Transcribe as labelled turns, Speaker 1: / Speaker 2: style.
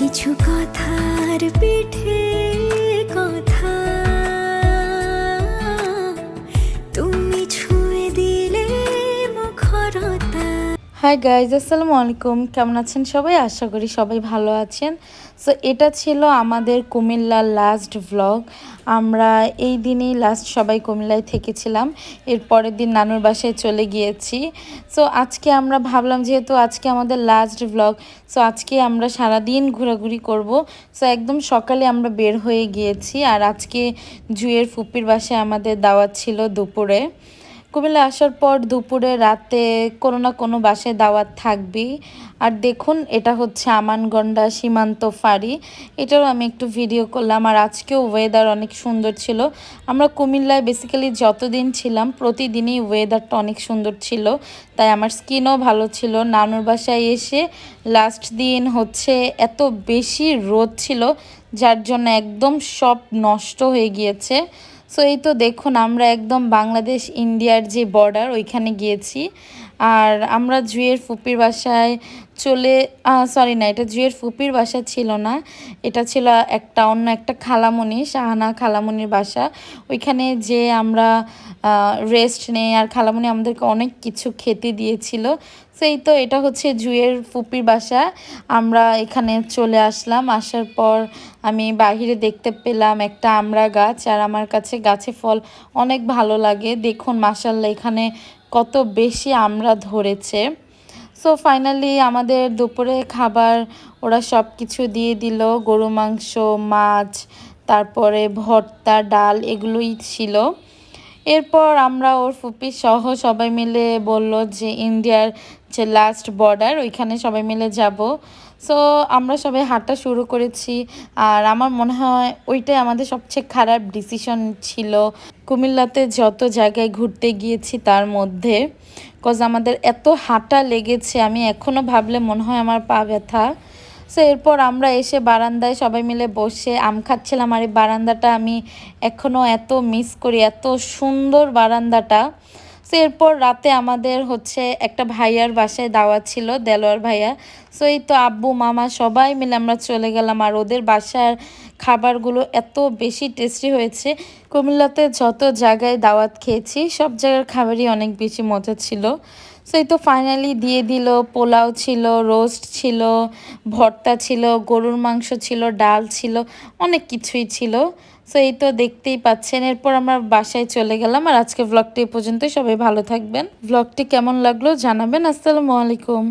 Speaker 1: কিছু কথার পিঠে
Speaker 2: হাই গাইজ আসসালামু আলাইকুম। কেমন আছেন সবাই? আশা করি সবাই ভালো আছেন। সো এটা ছিল আমাদের কুমিল্লার লাস্ট ভ্লগ আমরা এই দিনেই লাস্ট সবাই কুমিল্লায় থেকেছিলাম। এর পরের দিন নানুর বাসায় চলে গিয়েছি। সো আজকে আমরা ভাবলাম যেহেতু আজকে আমাদের লাস্ট ভ্লগ সো আজকে আমরা সারাদিন ঘোরাঘুরি করব। সো একদম সকালে আমরা বের হয়ে গিয়েছি। আর আজকে জুয়ের ফুপির বাসায় আমাদের দাওয়াত ছিল দুপুরে। কুমিল্লা আসার পর দুপুরে রাতে কোনো না কোনো বাসায় দাওয়াত থাকবেই। আর দেখুন, এটা হচ্ছে আমানগন্ডা সীমান্ত ফাঁড়ি। এটারও আমি একটু ভিডিও করলাম। আর আজকেও ওয়েদার অনেক সুন্দর ছিল। আমরা কুমিল্লায় বেসিক্যালি যতদিন ছিলাম, প্রতিদিনই ওয়েদারটা অনেক সুন্দর ছিল। তাই আমার স্কিনও ভালো ছিল। নানুর বাসায় এসে লাস্ট দিন হচ্ছে এত বেশি রোদ ছিল, যার জন্য একদম সব নষ্ট হয়ে গিয়েছে। সো এই তো দেখুন, আমরা একদম বাংলাদেশ, ইন্ডিয়ার যে বর্ডার ওইখানে গিয়েছি। আর আমরা জুয়ের ফুপির বাসায় চলে সরি না, এটা জুয়ের ফুপির বাসা ছিল না। এটা ছিল একটা, অন্য একটা খালামণি শাহানা খালামণির বাসা। ওইখানে যে আমরা রেস্ট নেই, আর খালামণি আমাদেরকে অনেক কিছু খেতে দিয়েছিল। সেই তো, এটা হচ্ছে জুয়ের ফুপির বাসা। আমরা এখানে চলে আসলাম। আসার পর আমি বাহিরে দেখতে পেলাম একটা আমড়া গাছ, আর আমার কাছে গাছে ফল অনেক ভালো লাগে। দেখুন মাসাল্লাহ এখানে কত বেশি আমরা ধরেছে। সো ফাইনালি আমাদের দুপুরে খাবার ওরা সব কিছু দিয়ে দিল। গরু, মাংস, মাছ, তারপরে ভর্তা, ডাল, এগুলোই ছিল। এরপর আমরা ওর ফুপি সহ সবাই মিলে বলল যে ইন্ডিয়ার যে লাস্ট বর্ডার ওইখানে সবাই মিলে যাব। সো আমরা সবাই হাঁটা শুরু করেছি। আর আমার মনে হয় ওইটাই আমাদের সবচেয়ে খারাপ ডিসিশন ছিল। কুমিল্লাতে যত জায়গায় ঘুরতে গিয়েছি তার মধ্যে কজ আমাদের এত হাঁটা লেগেছে, আমি এখনও ভাবলে মনে হয় আমার পা ব্যথা। সো এরপর আমরা এসে বারান্দায় সবাই মিলে বসে আম খাচ্ছিলাম। আর এই বারান্দাটা আমি এখনও এত মিস করি, এত সুন্দর বারান্দাটা। সো এরপর রাতে আমাদের হচ্ছে একটা ভাইয়ার বাসায় দাওয়াত ছিল, দেলোয়ার ভাইয়া। সো এই তো আব্বু, মামা সবাই মিলে আমরা চলে গেলাম। আর ওদের বাসার খাবারগুলো এত বেশি টেস্টি হয়েছে। কুমিল্লাতে যত জায়গায় দাওয়াত খেয়েছি, সব জায়গার খাবারই অনেক বেশি মজা ছিল। সো এই তো ফাইনালি দিয়ে দিল, পোলাও ছিল রোস্ট ছিল, ভর্তা ছিল, গরুর মাংস ছিল, ডাল ছিল, অনেক কিছুই ছিল। সো এই তো দেখতেই পাচ্ছেন, এরপর আমরা বাসায় চলে গেলাম। আর আজকে ব্লগটি পর্যন্তই, সবাই ভালো থাকবেন। ব্লগটি কেমন লাগল জানাবেন। আসসালামু আলাইকুম।